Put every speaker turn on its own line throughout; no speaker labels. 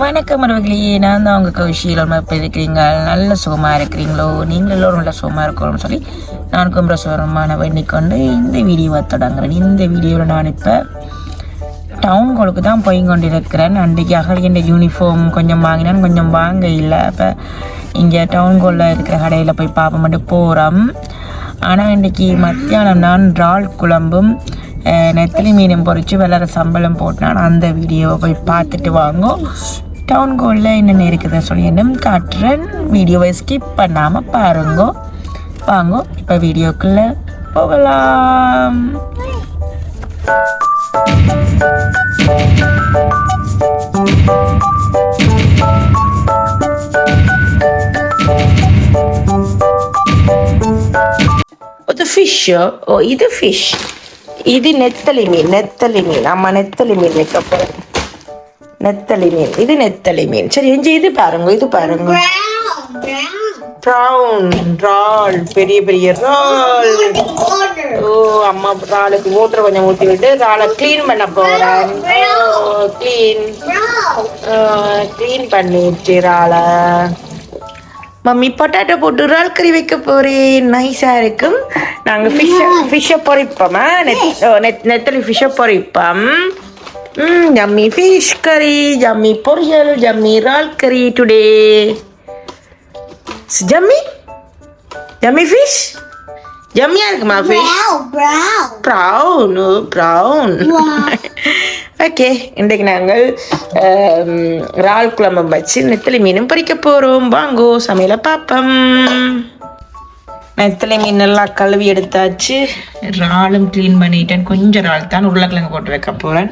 வணக்கம் மரவர்களே நான் தான் உங்கள் கவிஷியில் இப்போ இருக்கிறீங்க நல்ல சுகமாக இருக்கிறீங்களோ? நீங்களும் எல்லோரும் நல்ல சுகமாக இருக்கணும்னு சொல்லி நான் கும்பரசுவரமான பண்ணிக்கொண்டு இந்த வீடியோவை தொடங்குறேன். இந்த வீடியோவில் நான் இப்போ டவுன்களுக்கு தான் போய் கொண்டிருக்கிறேன். அன்றைக்கு அகலியண்ட யூனிஃபார்ம் கொஞ்சம் வாங்கினேன். கொஞ்சம் வாங்க இல்லை. அப்போ இங்கே டவுன்களில் இருக்கிற கடையில் போய் பார்ப்போம் மட்டும் போகிறோம் ஆனால் இன்றைக்கி மத்தியானம் நான் இறால் குழம்பும் நெத்திலி மீனும் பொரித்து வெள்ளற சம்பளம் போட்டான் அந்த வீடியோவை போய் பார்த்துட்டு வாங்கோ டவுன் கோலில் என்னென்ன இருக்குதுன்னு சொல்லி என்னும் காட்டுறேன் வீடியோவை ஸ்கிப் பண்ணாமல் பாருங்கோ வாங்கோ இப்போ வீடியோக்குள்ளே போகலாம் இது ஃபிஷ்ஷோ ஓ இது ஃபிஷ் இது நெத்தலி மீன் நெத்தலி மீன். ஆமாம் நெத்தலி மீன் வைக்க போகிறேன் நெத்தலி மீன். இது நெத்தலி மீன். சரி எஞ்சி இது பாருங்க இது பாருங்க. ப்ரௌன் ரால் பெரிய பெரிய ரால் ஓ அம்மா ராலுக்கு மூத்திர கொஞ்சம் ஊற்றி விட்டு ராலை க்ளீன் பண்ண போகிறேன் க்ளீன் க்ளீன் பண்ணிடுச்சு ராலை மம்மி பொட்டாட்டோ போட்டு இறால் கறி வைக்க போறேன் நைஸாக இருக்கும் நாங்கள் ஃபிஷ்ஷை ஃபிஷ்ஷை பொரிப்போமா நெத் ஓ, நெத் நெத்தலி ஃபிஷ்ஷை பொரிப்போம் ம் ஜம்மி ஃபிஷ் கறி ஜம்மி பொரியல் ஜம்மி இறால் கறி டுடே ஜம்மி ஜம்மி ஃபிஷ் ஜம்மியா இருக்குமா ஃபிஷ் ப்ரௌன் ப்ரௌன் ஓகே இன்றைக்கு நாங்கள் um, இறால் குழம்பும் வச்சு நெத்தலி மீனும் பறிக்க போகிறோம் வாங்கோ சமையலை பார்ப்போம். நெத்தலி மீன் நல்லா கழுவி எடுத்தாச்சு. இறாலும் க்ளீன் பண்ணிட்டேன். கொஞ்சம் இறால் தான் உருளைக்கிழங்கு போட்டு வைக்க போகிறேன்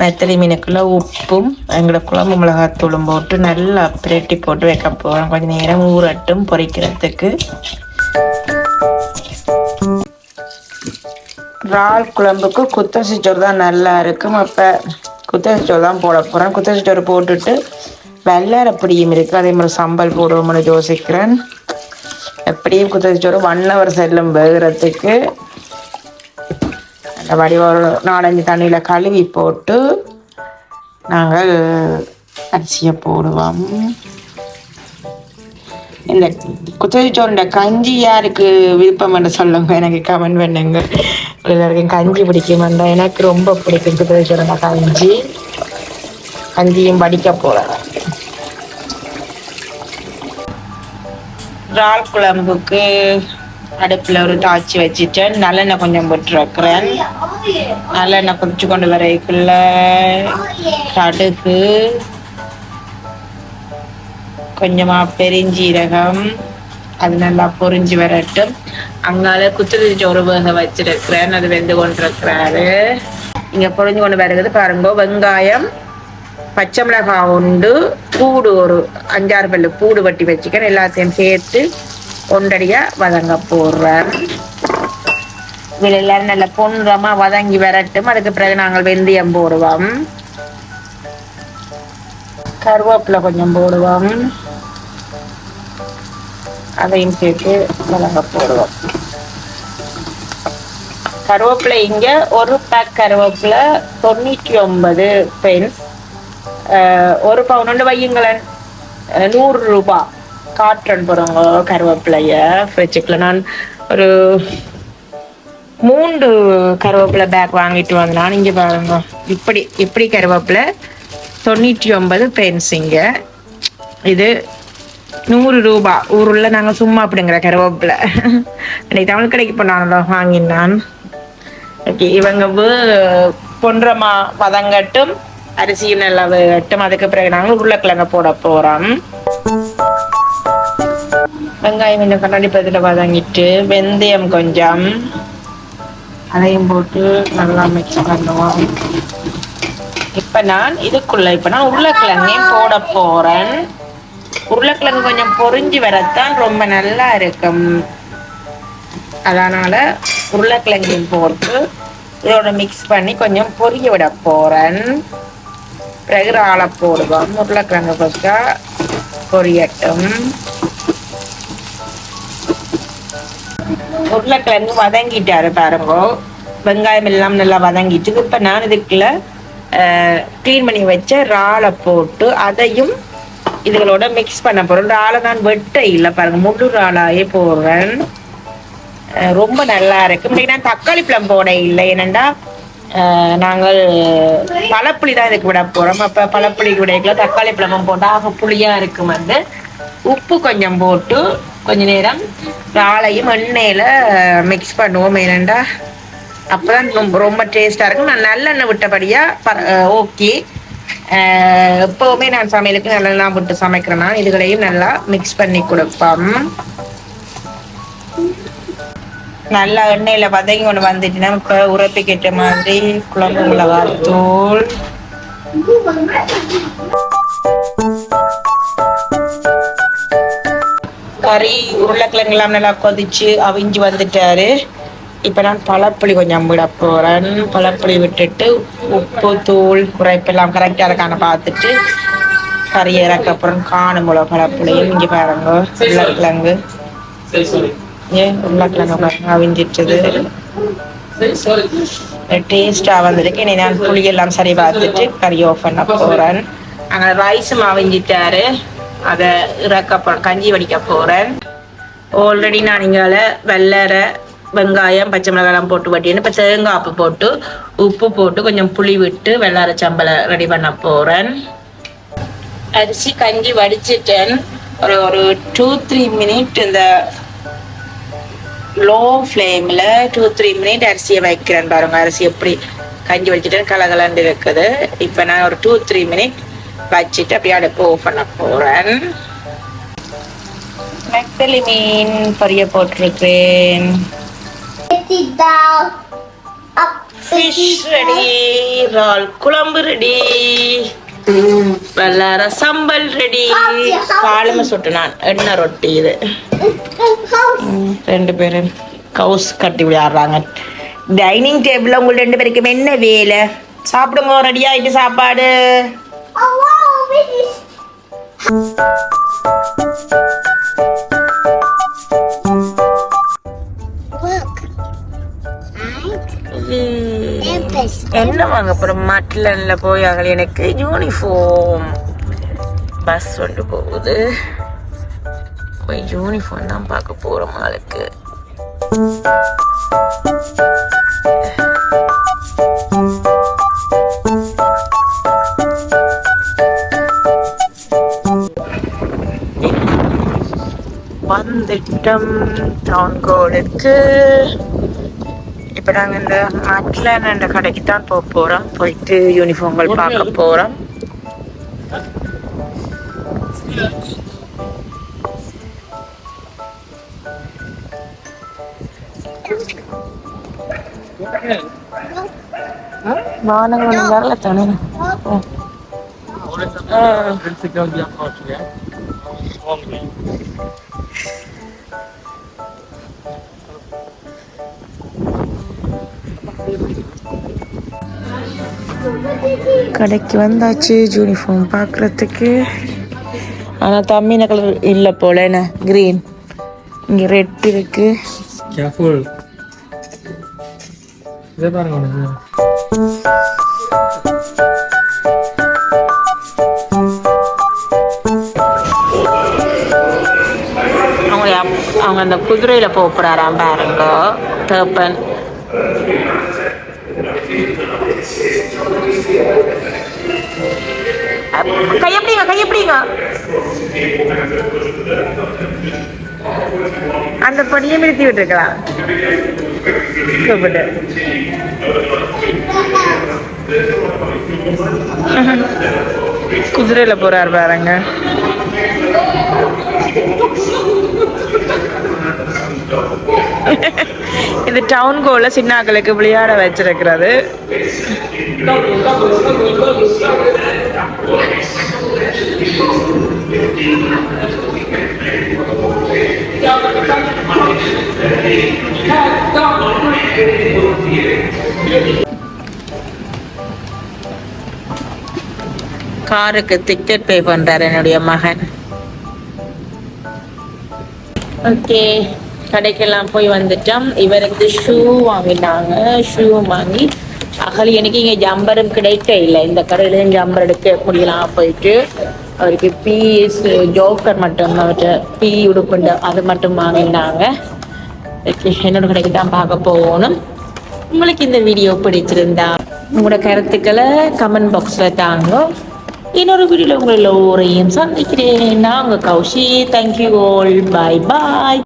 நெத்தலி மீனுக்குள்ள உப்பும் எங்களோட குழம்பு மிளகாத்தூளும் போட்டு நல்லா பிரட்டி போட்டு வைக்க போகிறேன் கொஞ்சம் நேரம் ஊறட்டும் பொரிக்கிறதுக்கு இறால் குழம்புக்கு குத்தரிசி சோறு தான் நல்லா இருக்கும். அப்போ குத்தரிசி சோறு தான் போட போகிறேன் குத்தரிசி சோறு போட்டுட்டு வெள்ளரை பொடியும் இருக்குது அதே மாதிரி சம்பல் போடுவோம்னு யோசிக்கிறேன் எப்படியும் குத்தரிசி சோறு ஒன் ஹவர் செல்லும் வேகிறதுக்கு அந்த ஒரு நாலஞ்சு தண்ணியில் கழுவி போட்டு நாங்கள் அரிசியை போடுவோம். இந்த குத்தரிச்சோறுண்ட கஞ்சி யாருக்கு விருப்பம் என்று சொல்லுங்க. எனக்கு கமெண்ட் பண்ணுங்க. எல்லாருக்கும் கஞ்சி பிடிக்குமெண்டா எனக்கு ரொம்ப பிடிக்கும் குத்தரிச்சோறுண்ட கஞ்சி. கஞ்சியும் படிக்க போகிறேன் இறால் குழம்புக்கு அடுப்பில் ஒரு தாச்சி வச்சுட்டேன். நல்லெண்ணெய் கொஞ்சம் போட்டுருக்கிறேன் நல்லெண்ணெய் கொதிச்சு கொண்டு வரைக்குள்ள கடுகு கொஞ்சமா பெருஞ்சீரகம் அது நல்லா பொறிஞ்சு வரட்டும். அங்கால குத்து சோறு வேக வச்சிருக்கிறேன். அது வெந்து கொண்டிருக்கிறாரு இங்க பொரிஞ்சு கொண்டு வருகிறது பாருங்க வெங்காயம் பச்சை மிளகாய் உண்டு பூடு ஒரு அஞ்சாறு பல்லு பூடு வட்டி வச்சுக்கணும் எல்லாத்தையும் சேர்த்து ஒன்றடியா வதங்க போடுறேன். இதில் எல்லாரும் நல்லா பொன்றமாக வதங்கி வரட்டும். அதுக்கு பிறகு நாங்கள் வெந்தயம் போடுவோம். கருவேப்பிலை கொஞ்சம் போடுவோம். அதையும் சேர்த்து மிளகா போடுவோம். கருவேப்பிலை இங்க ஒரு பேக் கருவேப்பிலை தொண்ணூற்றி ஒன்பது பென்ஸ் ஒரு பவுன் வையுங்களேன். நூறு ரூபாய் காட்டன் போகிறவங்க கருவேப்பிலைய. ஃப்ரிட்ஜுக்குள்ள நான் ஒரு மூன்று கருவேப்பிலை பேக் வாங்கிட்டு வந்தான். இங்கே பாருங்க. இப்படி இப்படி கருவேப்பிலை தொண்ணூற்றி ஒன்பது பென்ஸுங்க இது நூறு ரூபா. ஊருள்ள நாங்கள் சும்மா அப்படிங்கிற கருவேப்பிலை. அன்னைக்கு தமிழ் கடைக்கு போனாங்களோ வாங்கினான் ஓகே இவங்க பொன்றமா வதங்கட்டும் அரிசியும் நல்லா வேகட்டும் அதுக்கு பிறகு நாங்கள் உருளைக்கிழங்க போட போகிறோம் வெங்காயம் கொஞ்சம் கண்ணாடி பதத்தில் வதங்கிட்டு வெந்தயம் கொஞ்சம். அதையும் போட்டு நல்லா மிக்ஸ் பண்ணுவோம். இப்ப நான் இதுக்குள்ள இப்ப நான் உருளைக்கிழங்கையும் போட போறேன். உருளைக்கிழங்கு கொஞ்சம் பொறிஞ்சு வரத்தான் ரொம்ப நல்லா இருக்கும். அதனால உருளைக்கிழங்கையும் போட்டு இதோட மிக்ஸ் பண்ணி கொஞ்சம் பொரிய விட போறேன். பிறகு ஆளை போடுவோம். உருளைக்கிழங்கு கொஞ்சம் பொரியட்டும். உருளைக்கிழங்கு வதங்கிட்டாரு பாருங்க. வெங்காயம் எல்லாம் நல்லா வதங்கிட்டு இப்போ நான் இதுக்குள்ள க்ளீன் பண்ணி வச்ச இறாலை போட்டு அதையும் இதுகளோட மிக்ஸ் பண்ண போகிறோம் இறாலை தான் வெட்ட இல்லை பாருங்க. முழு இறாலாயே போடுறேன் ரொம்ப நல்லா இருக்கு. முன்னாடி நான் தக்காளி பழம் போட இல்லை. என்னென்னா நாங்கள் பழப்புளி தான் இதுக்கு விட போறோம். அப்ப பழப்புளி விடைக்குள்ள தக்காளி பழமும் போட்டா ஆக புளியா இருக்கும் வந்து உப்பு கொஞ்சம் போட்டு கொஞ்ச நேரம் இறாலையும் எண்ணெயில மிக்ஸ் பண்ணுவோம். ஏனெண்டா அப்பதான் ரொம்ப ரொம்ப டேஸ்டா இருக்கும். நான் நல்லெண்ணெய் விட்டபடியா ஓகே எப்பவுமே நான் சமையலுக்கு நல்லெல்லாம் போட்டு சமைக்கிறேன்னா இதுகளையும் நல்லா மிக்ஸ் பண்ணி கொடுப்போம். நல்லா எண்ணெயில வதங்கி கொண்டு வந்துட்டுனா இப்ப உரப்பிக்கிட்ட மாதிரி குழம்பு மிளகாய் தூள். கறி உருளைக்கிழங்கு எல்லாம் நல்லா கொதிச்சு அவிஞ்சு வந்துட்டாரு. இப்போ நான் பழப்புளி கொஞ்சம் விட போகிறேன் பழப்புளி விட்டுட்டு உப்பு தூள் குறைப்பெல்லாம் கரெக்டாக இருக்கான பார்த்துட்டு கறி இறக்க அப்புறம் காணும் போல பழப்புளியும் இங்கே பாருங்க. உருளைக்கிழங்கு. ஏன் உருளைக்கிழங்கு பாருங்க. அவிஞ்சிட்டது டேஸ்டா வந்திருக்கு இனி நான் புளியெல்லாம் சரி பார்த்துட்டு கறி ஆஃப் பண்ண போகிறேன் அங்கே ரைஸும் அவிஞ்சிட்டாரு அதை இறக்க கஞ்சி வடிக்க போகிறேன் ஆல்ரெடி நான் இங்கால வெள்ளரை வெங்காயம் பச்சை மிளகாயெல்லாம் போட்டு வட்டின்னு இப்போ தேங்காய்ப்பு போட்டு உப்பு போட்டு கொஞ்சம் புளி விட்டு வெள்ளார சம்பளை ரெடி பண்ண போகிறேன் அரிசி கஞ்சி வடிச்சிட்டேன். ஒரு ஒரு டூ த்ரீ மினிட் இந்த லோ ஃப்ளேமில் டூ த்ரீ மினிட் அரிசியை வைக்கிறேன் பாருங்க. அரிசி எப்படி கஞ்சி வச்சுட்டு கலகலண்டு இருக்குது. இப்போ நான் ஒரு டூ த்ரீ மினிட் வச்சுட்டு அப்படியே அடுப்பு ஓஃப் பண்ண போகிறேன் நெத்தலி மீன் பொரிய போட்டிருக்கிறேன்
Down. Up.
ஃபிஷ் ரெடி இறால் குழம்பு ரெடி வெள்ளார சம்பல் ரெடி காலமை சுட்டு நான். எண்ணெய் ரொட்டி இது. ரெண்டு பேரும் கவுஸ் கட்டி விளையாடுறாங்க. டைனிங் டேபிள்ல உங்க ரெண்டு பேருக்கும் என்ன வேலை? சாப்பிடுங்க ரெடி ஆயிட்டு சாப்பாடு. என்ன வாங்க அப்புறம் மட்லன்ல போய் அங்கே எனக்கு. யூனிஃபார்ம் பஸ் கொண்டு போகுது. போய் யூனிஃபார்ம் தான் பார்க்க போறோம் ஆளுக்கு. வந்துட்டம். டவுன் கோடுக்கு இப்போ நாங்கள் இந்த மட்லன் என்ற கடைக்கு தான் போக போகிறோம் போயிட்டு யூனிஃபார்ம்கள் பார்க்க போகிறோம் வானங்கள் வரல தானே. ஆ. கடைக்கு வந்தாச்சு யூனிஃபார்ம் பார்க்குறதுக்கு ஆனால் தம்பின கலர் இல்லை போல என்ன? க்ரீன் இங்கே ரெட் இருக்கு. அவங்க அவங்க அந்த குதிரையில் போக போகிறாராம் பாருங்க. தேப்பன் கையப்படிங்க கையப்படிங்க. அந்த பணியை நிறுத்தி விட்டுருக்கலாம். கூப்பிட்டு. குதிரையில போறாரு பாருங்க. இது டவுன் கோல சின்னாக்களுக்கு விளையாட வச்சிருக்கிறது. காருக்கு டிக்கெட் பே பண்றாரு என்னுடைய மகன். ஓகே கடைக்கெல்லாம் போய் வந்துட்டோம். இவருக்கு ஷூ வாங்கினாங்க. ஷூ வாங்கி அகலி எனக்கு இங்கே ஜம்பரும் கிடைக்க இல்லை. இந்த கடையிலையும் ஜம்பர் எடுக்க முடியலாம் போயிட்டு அவருக்கு பிஎஸ் ஜோக்கர் மட்டும் அவர்கிட்ட பி உடுப்புண்டு அது மட்டும் வாங்கினாங்க. என்னோட கடைக்கு தான் பார்க்க போகணும். உங்களுக்கு இந்த வீடியோ பிடிச்சிருந்தா உங்களோட கருத்துக்களை கமெண்ட் பாக்ஸில் தாங்க. இன்னொரு வீடியோவில் உங்களை எல்லோரையும் சந்திக்கிறேன். நான் உங்கள் Kaushi thank you all bye bye